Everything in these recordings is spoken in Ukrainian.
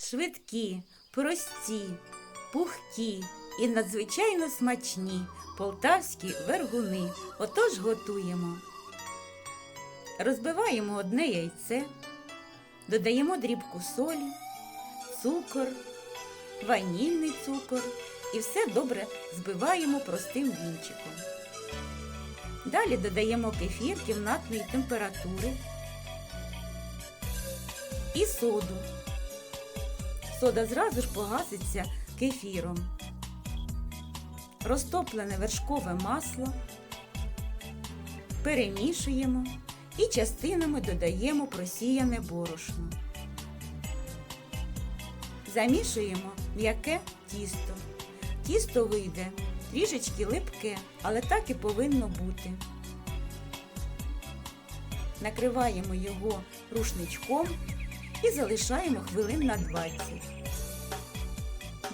Швидкі, прості, пухкі і надзвичайно смачні полтавські вергуни. Отож готуємо. Розбиваємо одне яйце, додаємо дрібку солі, цукор, ванільний цукор і все добре збиваємо простим вінчиком. Далі додаємо кефір кімнатної температури і соду. Сода зразу ж погаситься кефіром. Розтоплене вершкове масло перемішуємо і частинами додаємо просіяне борошно. Замішуємо м'яке тісто. Тісто вийде трішечки липке, але так і повинно бути. Накриваємо його рушничком і залишаємо хвилин на 20.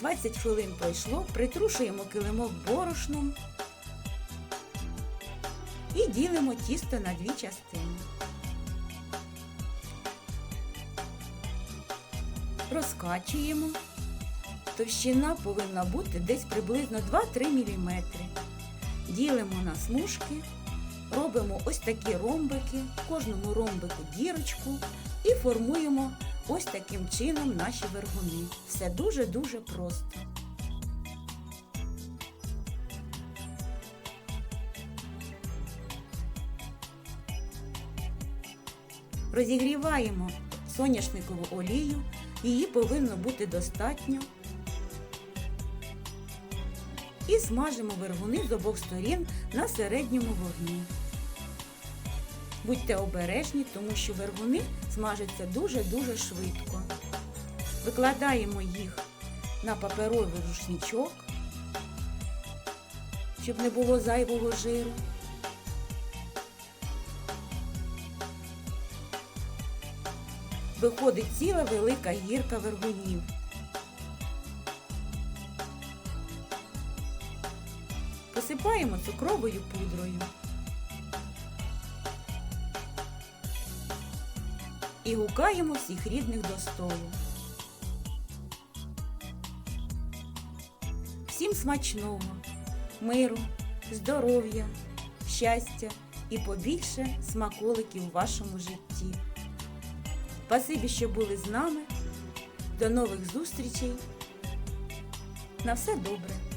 20 хвилин пройшло, притрушуємо килимок борошном і ділимо тісто на дві частини. Розкачуємо. Товщина повинна бути десь приблизно 2-3 мм. Ділимо на смужки, робимо ось такі ромбики, в кожному ромбику дірочку і формуємо ось таким чином наші вергуни. Все дуже-дуже просто. Розігріваємо соняшникову олію, її повинно бути достатньо. І смажимо вергуни з обох сторін на середньому вогні. Будьте обережні, тому що вергуни смажаться дуже-дуже швидко. Викладаємо їх на паперовий рушничок, щоб не було зайвого жиру. Виходить ціла велика гірка вергунів. Посипаємо цукровою пудрою. І гукаємо всіх рідних до столу. Всім смачного, миру, здоров'я, щастя і побільше смаколиків у вашому житті. Спасибі, що були з нами. До нових зустрічей. На все добре!